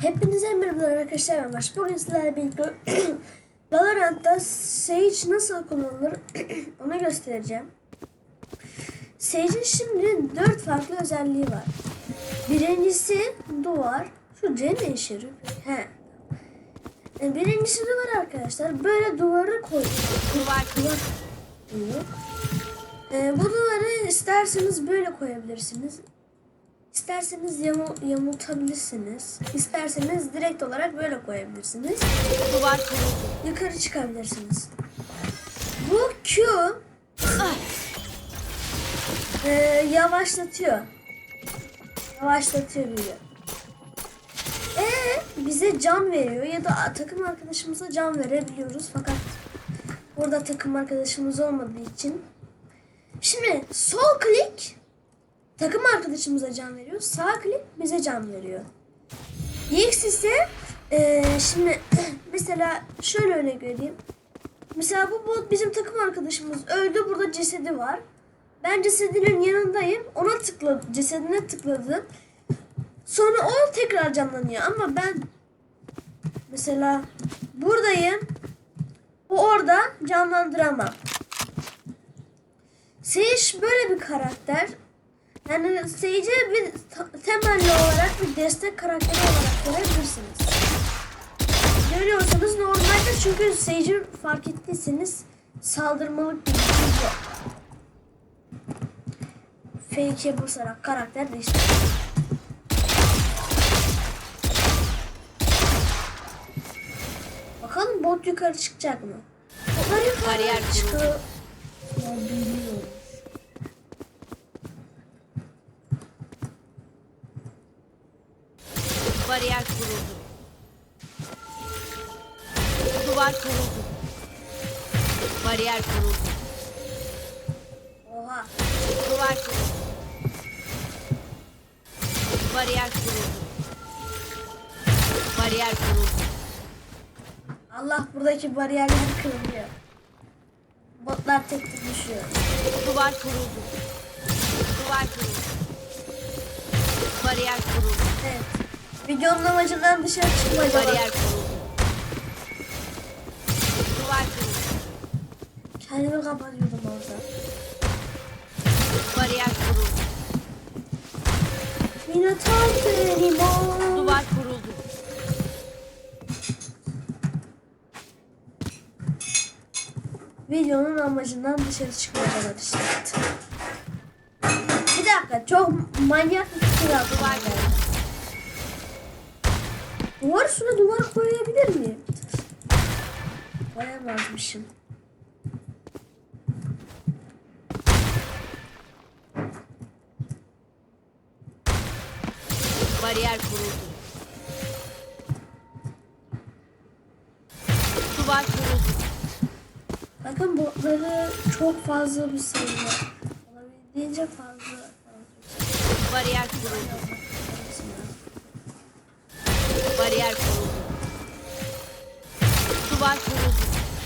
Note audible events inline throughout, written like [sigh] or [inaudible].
Hepinize merhabalar arkadaşlar ben Baş. Bugün sizlerle birlikte [clears throat] Valorant'ta Sage nasıl kullanılır [clears throat] onu göstereceğim. Sage'in şimdi 4 farklı özelliği var. Birincisi duvar. Şu C ne işe yarıyor? He. E, Birincisi duvar arkadaşlar. Böyle duvarı koy. Duvar Duvar diyor. E, bu duvarı isterseniz böyle koyabilirsiniz. İsterseniz yamu, yamultabilirsiniz. İsterseniz direkt olarak böyle koyabilirsiniz. duvar kuruldu. Yukarı çıkabilirsiniz. Bu Q e, yavaşlatıyor. Yavaşlatıyor bizi. E bize can veriyor ya da takım arkadaşımıza can verebiliyoruz fakat burada takım arkadaşımız olmadığı için Şimdi sol klik takım arkadaşımıza can veriyor. Sağ klik bize can veriyor. X ise e, şimdi [clears throat] mesela şöyle örnek vereyim. Mesela bu bot bizim takım arkadaşımız öldü. Burada cesedi var. Ben cesedinin yanındayım. Ona tıkladı, cesedine tıkladım. Sonra o tekrar canlanıyor ama ben mesela buradayım. O orada canlandıramam. Sage böyle bir karakter. Yani Sage'e bir temelli olarak bir destek karakteri olarak görebilirsiniz. Görüyorsanız normalde çünkü Sage'in fark ettiyseniz saldırmalık bir gücü yok. Fake'e basarak karakter değiştiriyor. Bakalım bot yukarı çıkacak mı? Botlar yukarı çıkıyor. Ya biliyorum. Bariyer kuruldu. Duvar kuruldu. Bariyer kuruldu. Oha. Duvar kuruldu. Bariyer kuruldu. Bariyer kuruldu. Allah buradaki bariyerler kırılıyor. Botlar tek tek düşüyor. Duvar kuruldu. Duvar kuruldu. Bariyer kuruldu. Evet. Videonun amacından dışarı çıkmaca var. Bariyer kuruldu. Duvar kuruldu. Kendimi kapatıyordum orada. Bariyer kuruldu. Minotaur anymore. Duvar kuruldu. Videonun amacından dışarı çıkmaca var işte. Bir dakika çok manyak bir fikir aldım. Duvar kuruldu. Duvar üstüne duvar koyabilir miyim? Koyamazmışım. Bariyer kuruldu. Duvar kuruldu. Bakın botları çok fazla bir sayı var. Olabildiğince fazla. Bariyer kuruldu.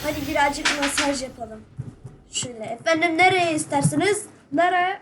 Hadi birazcık masaj yapalım. Şöyle. Efendim nereye isterseniz nereye